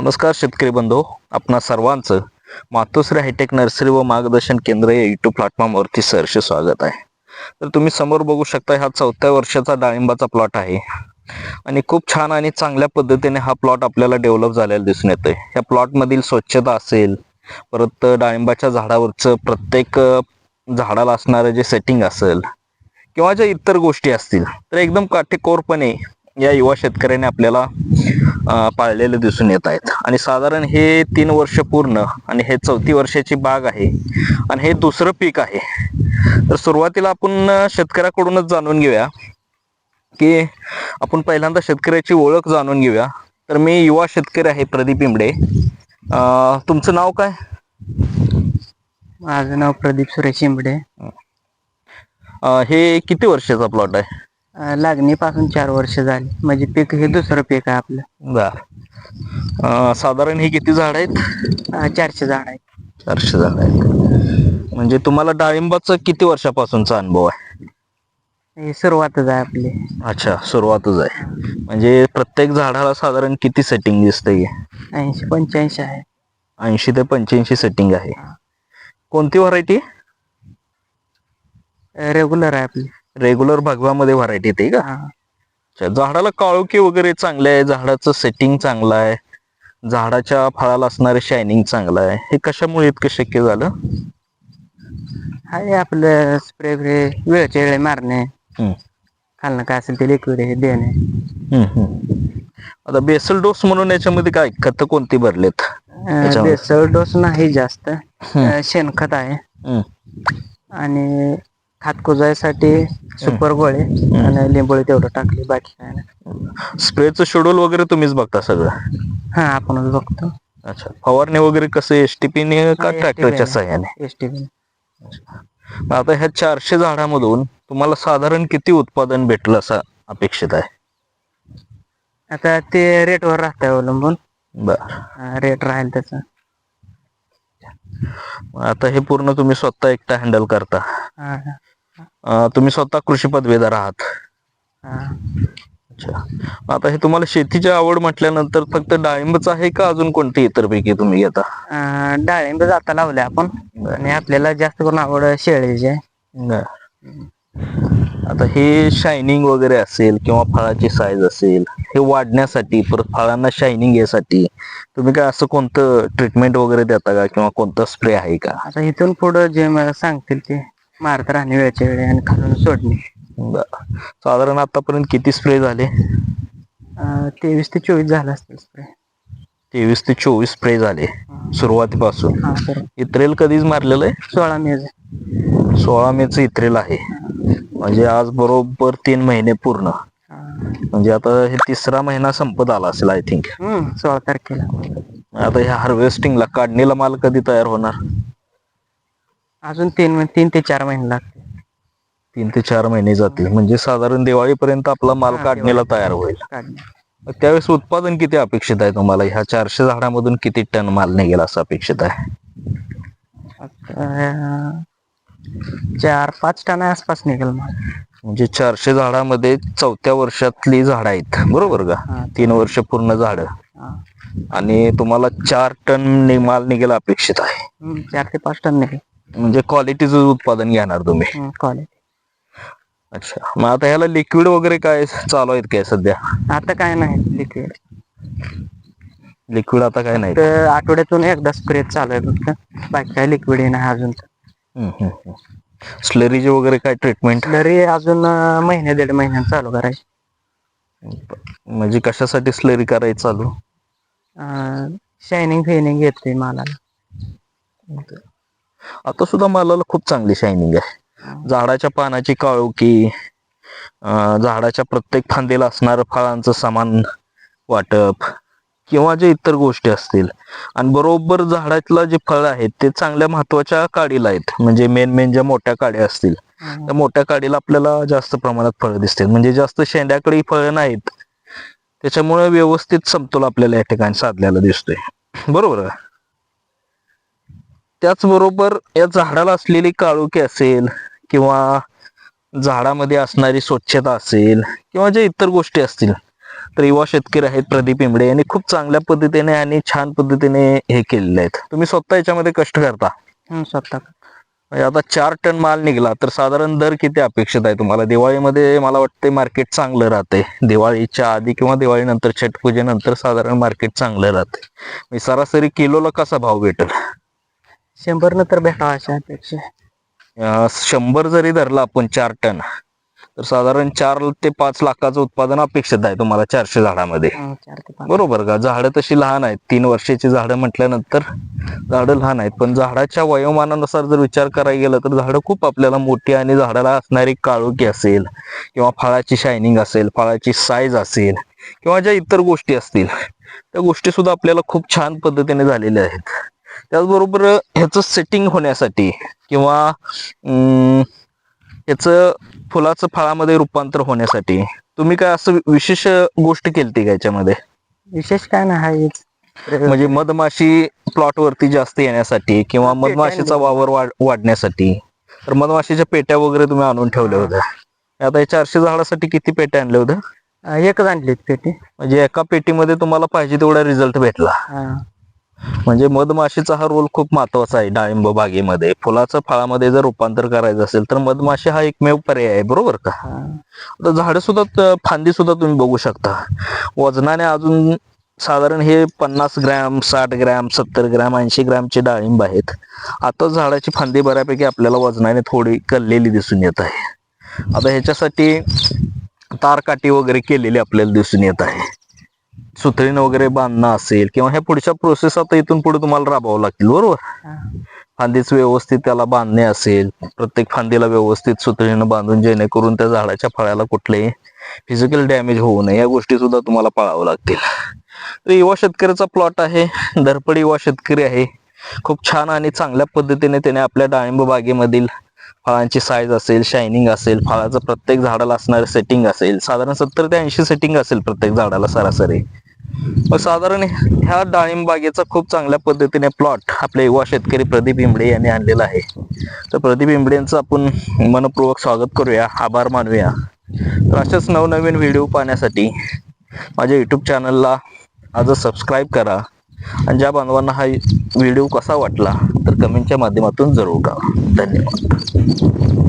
नमस्कार शेतकरी बंधू आपणा सर्वांचं मातोश्री हायटेक नर्सरी व मार्गदर्शन केंद्र या युट्यूब प्लॅटफॉर्मवरती सहर्ष स्वागत आहे. तर तुम्ही समोर बघू शकता हा चौथ्या वर्षाचा डाळिंबाचा प्लॉट आहे. आणि खूप छान आणि चांगल्या पद्धतीने हा प्लॉट आपल्याला डेव्हलप झालेला दिसून येतोय. या प्लॉटमधील स्वच्छता असेल परत डाळिंबाच्या झाडावरचं प्रत्येक झाडाला असणारं जे सेटिंग असेल किंवा ज्या इतर गोष्टी असतील तर एकदम काटेकोरपणे या युवा शेतकऱ्याने आपल्याला पाळलेले दिसून येत आहेत. आणि साधारण हे तीन वर्ष पूर्ण आणि हे चौथी वर्षाची बाग आहे आणि हे दुसरं पीक आहे. तर सुरुवातीला आपण शेतकऱ्याकडूनच जाणून घेऊया की आपण पहिल्यांदा शेतकऱ्याची ओळख जाणून घेऊया. तर मी युवा शेतकरी आहे प्रदीप इमडे अ, तुमचं नाव काय? माझं नाव प्रदीप सुरेश शिंबडे अ, हे किती वर्षाचा प्लॉट आहे? लागणीपासून चार वर्ष झाली. म्हणजे पीक हे दुसरं पीक आहे आपलं. बर. अ, साधारण हे किती झाड आहेत? अं, चारशे झाड आहे चारशे झाड आहेत. म्हणजे तुम्हाला डाळिंबाचा किती वर्षापासूनचा अनुभव आहे? हे सुरुवातच आहे आपली. अच्छा सुरुवातच आहे. म्हणजे प्रत्येक झाडाला साधारण किती सेटिंग दिसते ऐंशी पंच्याऐंशी आहे. ऐंशी ते पंच्याऐंशी सेटिंग आहे. कोणती व्हरायटी रेग्युलर आहे आपली. रेग्युलर भगवामध्ये व्हरायटी येते का. अच्छा झाडाला काळोखी वगैरे चांगले आहे झाडाचं सेटिंग चांगलं आहे झाडाच्या फळाला असणारे शायनिंग चांगलं आहे हे कशामुळे इतकं शक्य झालं आहे आपलं स्प्रे ब्रे वेळच्या वेळे मारणे हम्म. खालनं काय असेल ते लिक्विड हे देणे हम्म, हम्म. आता बेसल डोस म्हणून याच्यामध्ये काय खत कोणती भरलेत? बेसळ डोस नाही जास्त अं, शेणखत आहे हम्म. आणि खात कुजायसाठी सुपर गोळे आणि लिंबोळी तेवढं टाकली बाकी काय नाही. स्प्रेचं शेड्यूल वगैरे तुम्हीच बघता सगळं? हा आपणच बघतो. अच्छा. फवारणी वगैरे कसं एसटीपी ने का ट्रॅक्टरच्या ने. साह्याने एस टी मग आता ह्या चारशे झाडामधून तुम्हाला साधारण किती उत्पादन भेटलं असं अपेक्षित आहे? आता ते रेटवर राहतं अवलंबून. बर. रेट राहील त्याचं. आता हे पूर्ण तुम्ही स्वतः एकटा हँडल करता. हा, अं, तुम्ही स्वतः कृषी पदवीधर आहात. हा. अच्छा. आता हे तुम्हाला शेतीची आवड म्हटल्यानंतर फक्त डाळिंबच आहे का अजून कोणती इतर पैकी तुम्ही घेता? अं, डाळिंब जाता लावले आपण आणि आपल्याला जास्त करून आवड शेळीची आहे. बर. आता हे शायनिंग वगैरे असेल किंवा फळाची साईज असेल हे वाढण्यासाठी परत फळांना शायनिंग यासाठी तुम्ही काय असं कोणतं ट्रीटमेंट वगैरे देता का किंवा कोणतं स्प्रे आहे का? आता इथून पुढं जे मला सांगतील ते मारत राहणे वेळच्या वेळी आणि खालून सोडणे. बर. साधारण आतापर्यंत किती स्प्रे झाले? अं, तेवीस ते चोवीस झालं असतील स्प्रे तेवीस ते चोवीस स्प्रे झाले सुरुवातीपासून. हा सर इत्रेल कधीच मारलेलं आहे? सोळा मेज सोळा मेच इत्रेल आहे. म्हणजे आज बरोबर तीन महिने पूर्ण. म्हणजे आता हे तिसरा महिना संपत आला असेल आय थिंक सोळा तारखेला. आता ह्या हार्वेस्टिंगला काढणीला माल कधी तयार होणार? अजून तीन तीन ते चार महिने लागते तीन ते चार महिने जातील. म्हणजे साधारण दिवाळीपर्यंत आपला माल हा, दिवाळी. तयार होईल. काढणे मग त्यावेळेस उत्पादन किती अपेक्षित आहे तुम्हाला? ह्या चारशे झाडामधून किती टन माल निघेल असं अपेक्षित आहे? चार पाच टन आसपास निघेल मग म्हणजे चारशे झाडामध्ये चौथ्या वर्षातली झाड आहेत. बरोबर का? हा. तीन वर्ष पूर्ण झाड. हा. आणि तुम्हाला चार टन नि- माल निघेल अपेक्षित आहे. हम्म, चार ते पाच टन निघेल. म्हणजे क्वालिटीचं उत्पादन घेणार तुम्ही. क्वालिटी अच्छा. मग आता ह्याला लिक्विड वगैरे काय चालू आहेत काय सध्या? आता काय नाही लिक्विड लिक्विड आता काय नाही. तर आठवड्यातून एकदा स्प्रे चालू आहे फक्त. बाकी काय लिक्विड नाही अजून. स्लरीचे वगैरे काय ट्रीटमेंट तरी अजून अं, महिने दीड महिन्यात चालू करायची. म्हणजे कशासाठी स्लरी करायची चालू? शायनिंग फेनिंग येते मालाला. आता सुद्धा मालाला खूप चांगली शायनिंग आहे. झाडाच्या पानाची काळोखी झाडाच्या प्रत्येक फांदीला असणारं फळांचं समान वाटप किंवा जे इतर गोष्टी असतील. आणि बरोबर झाडातलं जे फळ आहेत ते चांगल्या महत्त्वाच्या काडीला आहेत. म्हणजे मेन मेन ज्या मोठ्या काड्या असतील. त्या मोठ्या काडीला आपल्याला जास्त प्रमाणात फळं दिसतात म्हणजे जास्त शेंड्याकडे फळं नाहीत. त्याच्यामुळे व्यवस्थित समतोल आपल्याला या ठिकाणी साधलेला दिसतोय. बरोबर? त्याचबरोबर या झाडाला असलेली काळोखी असेल किंवा झाडामध्ये असणारी स्वच्छता असेल किंवा ज्या इतर गोष्टी असतील तर युवा शेतकरी आहेत प्रदीप इंबडे यांनी खूप चांगल्या पद्धतीने आणि छान पद्धतीने हे केलेले आहेत. तुम्ही स्वतः याच्यामध्ये कष्ट करता. स्वतः. म्हणजे आता चार टन माल निघला तर साधारण दर किती अपेक्षित आहे तुम्हाला? दिवाळीमध्ये मला वाटते मार्केट चांगलं राहते. दिवाळीच्या आधी किंवा दिवाळीनंतर छट पूजेनंतर साधारण मार्केट चांगलं राहते. म्हणजे सरासरी किलोला कसा भाव भेटेल? शंभर नंतर भेटावा अशा अपेक्षा आहे. अं, शंभर जरी धरला आपण चार टन तर साधारण चार ते पाच लाखाचं उत्पादन अपेक्षित आहे तुम्हाला चारशे झाडामध्ये. हं, चार ते पाच बरोबर का? झाडं तशी लहान आहेत. तीन वर्षाची झाडं म्हटल्यानंतर झाडं लहान आहेत. पण झाडाच्या वयोमानानुसार जर विचार करायला गेलं तर झाडं खूप आपल्याला मोठी आणि झाडाला असणारी काळोखी असेल किंवा फळाची शायनिंग असेल फळाची साईज असेल किंवा ज्या इतर गोष्टी असतील त्या गोष्टी सुद्धा आपल्याला खूप छान पद्धतीने झालेल्या आहेत. त्याचबरोबर ह्याचं सेटिंग होण्यासाठी किंवा ह्याचं फुलाचं फळामध्ये रूपांतर होण्यासाठी तुम्ही काय असं विशेष गोष्ट केली का याच्यामध्ये? विशेष काय नाही म्हणजे मधमाशी प्लॉट वरती जास्त येण्यासाठी किंवा मधमाशीचा. वावर वाढ- वाढण्यासाठी? तर मधमाशीच्या पेट्या वगैरे तुम्ही आणून ठेवल्या होत्या. आता या चारशे झाडासाठी किती पेट्या आणल्या होत्या? एकच आणली पेटी. म्हणजे एका पेटीमध्ये तुम्हाला पाहिजे तेवढा रिझल्ट भेटला. म्हणजे मधमाशीचा हा रोल खूप महत्त्वाचा आहे डाळिंब बागेमध्ये. फुलाचं फळामध्ये जर रूपांतर करायचं असेल तर मधमाशी हा एकमेव पर्याय आहे बरोबर का. आता झाडं सुद्धा फांदी सुद्धा तुम्ही बघू शकता. वजनाने अजून साधारण हे पन्नास ग्रॅम साठ ग्रॅम सत्तर ग्रॅम ऐंशी ग्रॅमचे डाळिंब आहेत. आता झाडाची फांदी बऱ्यापैकी आपल्याला वजनाने थोडी कललेली दिसून येत आहे. आता ह्याच्यासाठी तारकाठी वगैरे केलेली आपल्याला दिसून येत आहे. सुतळीनं वगैरे बांधणं असेल किंवा ह्या पुढच्या प्रोसेस आता इथून पुढे तुम्हाला राबवावं लागतील बरोबर. फांदीच व्यवस्थित त्याला बांधणे असेल प्रत्येक फांदीला व्यवस्थित सुतळीनं बांधून जेणेकरून त्या झाडाच्या फळाला कुठलेही फिजिकल डॅमेज होऊ नये या गोष्टी सुद्धा तुम्हाला पाळावं लागतील. तर युवा शेतकऱ्याचा प्लॉट आहे धरपड युवा शेतकरी आहे. खूप छान आणि चांगल्या पद्धतीने त्याने आपल्या डाळिंब बागेमधील फळांची साईज असेल शायनिंग असेल फळाचं प्रत्येक झाडाला असणारं सेटिंग असेल साधारण सत्तर ते ऐंशी सेटिंग असेल प्रत्येक झाडाला सरासरी. साधारण ह्या डाळिंब बागेचा खूप चांगल्या पद्धतीने प्लॉट आपले युवा शेतकरी प्रदीप इंबडे यांनी आणलेला आहे. तर प्रदीप इंबडेंचं आपण मनपूर्वक स्वागत करूया. आभार मानूया. तर अशाच नवनवीन व्हिडिओ पाहण्यासाठी माझ्या युट्यूब चॅनलला आज सबस्क्राईब करा आणि ज्या बांधवांना हा व्हिडिओ कसा वाटला तर कमेंटच्या माध्यमातून जरूर करा. धन्यवाद.